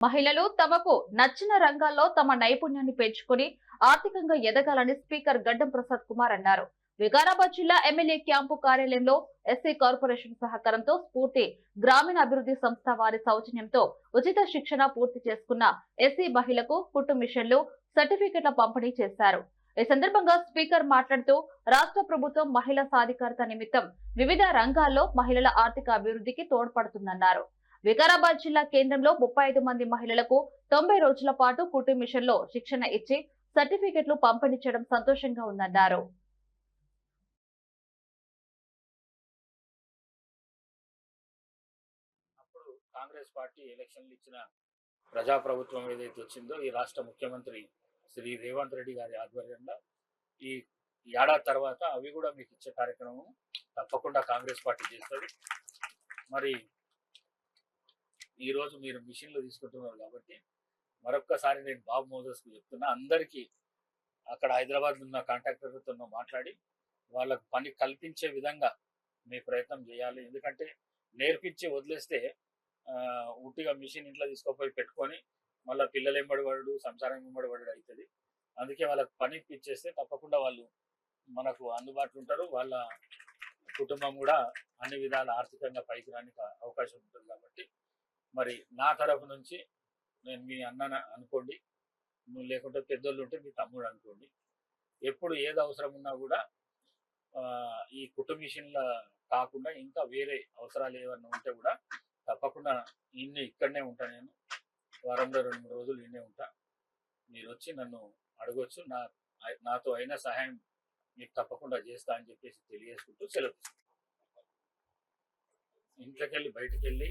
మహిళలు తమకు నచ్చిన రంగాల్లో తమ నైపుణ్యాన్ని పెంచుకుని ఆర్థికంగా ఎదగాలని స్పీకర్ గడ్డం ప్రసాద్ కుమార్ అన్నారు. వికారాబాద్ జిల్లా ఎమ్మెల్యే క్యాంపు కార్యాలయంలో ఎస్సీ కార్పొరేషన్ సహకారంతో స్ఫూర్తి గ్రామీణ అభివృద్ధి సంస్థ వారి సౌజన్యంతో ఉచిత శిక్షణ పూర్తి చేసుకున్న ఎస్సీ మహిళకు కుట్టు మిషన్లు సర్టిఫికెట్ల పంపిణీ చేశారు. ఈ సందర్భంగా స్పీకర్ మాట్లాడుతూ రాష్ట్ర ప్రభుత్వం మహిళా సాధికారత నిమిత్తం వివిధ రంగాల్లో మహిళల ఆర్థిక అభివృద్ధికి తోడ్పడుతుందన్నారు. వికారాబాద్ జిల్లా కేంద్రంలో ముప్పై ఐదు మంది మహిళలకు తొంభై రోజుల పాటు కుటుంబ మిషన్లో శిక్షణ ఇచ్చి సర్టిఫికెట్లు పంపిణీ చేయడం సంతోషంగా ఉందన్నారు. అప్పుడు కాంగ్రెస్ పార్టీ ఎలక్షన్లు ఇచ్చిన ప్రజాప్రభుత్వం ఏదైతే వచ్చిందో ఈ రాష్ట్ర ముఖ్యమంత్రి శ్రీ రేవంత్ రెడ్డి గారి ఆధ్వర్యంలో ఈ ఏడాది తర్వాత అవి కూడా మీకు ఇచ్చే కార్యక్రమం తప్పకుండా కాంగ్రెస్ పార్టీ చేస్తుంది. మరి ఈరోజు మీరు మిషన్లు తీసుకుంటున్నారు కాబట్టి మరొక్కసారి నేను బాబు మోజస్కు చెప్తున్నా అందరికీ అక్కడ హైదరాబాద్లో ఉన్న కాంట్రాక్టర్లతో మాట్లాడి వాళ్ళకు పని కల్పించే విధంగా మీ ప్రయత్నం చేయాలి. ఎందుకంటే నేర్పించి వదిలేస్తే ఉట్టిగా మిషన్ ఇంట్లో తీసుకోపోయి పెట్టుకొని మళ్ళీ పిల్లలు ఎంబడివాడు సంసారం ఎంబడివాడు అవుతుంది అందుకే వాళ్ళకి పని ఇప్పించేస్తే తప్పకుండా వాళ్ళు మనకు అందుబాటులో ఉంటారు. వాళ్ళ కుటుంబం కూడా అన్ని విధాల ఆర్థికంగా పైకి రానికి అవకాశం ఉంటుంది కాబట్టి మరి నా తరఫు నుంచి నేను మీ అన్న అనుకోండి. నువ్వు లేకుంటే పెద్దోళ్ళు ఉంటే మీ తమ్ముడు అనుకోండి. ఎప్పుడు ఏది అవసరం ఉన్నా కూడా ఈ కుటుంబ మిషన్ల కాకుండా ఇంకా వేరే అవసరాలు ఏమన్నా ఉంటే కూడా తప్పకుండా ఇన్ని ఇక్కడనే ఉంటా నేను. వారంలో రెండు మూడు రోజులు ఇన్నే ఉంటా. మీరు వచ్చి నన్ను అడగొచ్చు. నా నాతో అయిన సహాయం మీకు తప్పకుండా చేస్తా అని చెప్పేసి తెలియజేసుకుంటూ సెలవు ఇంట్లోకి వెళ్ళి బయటకు వెళ్ళి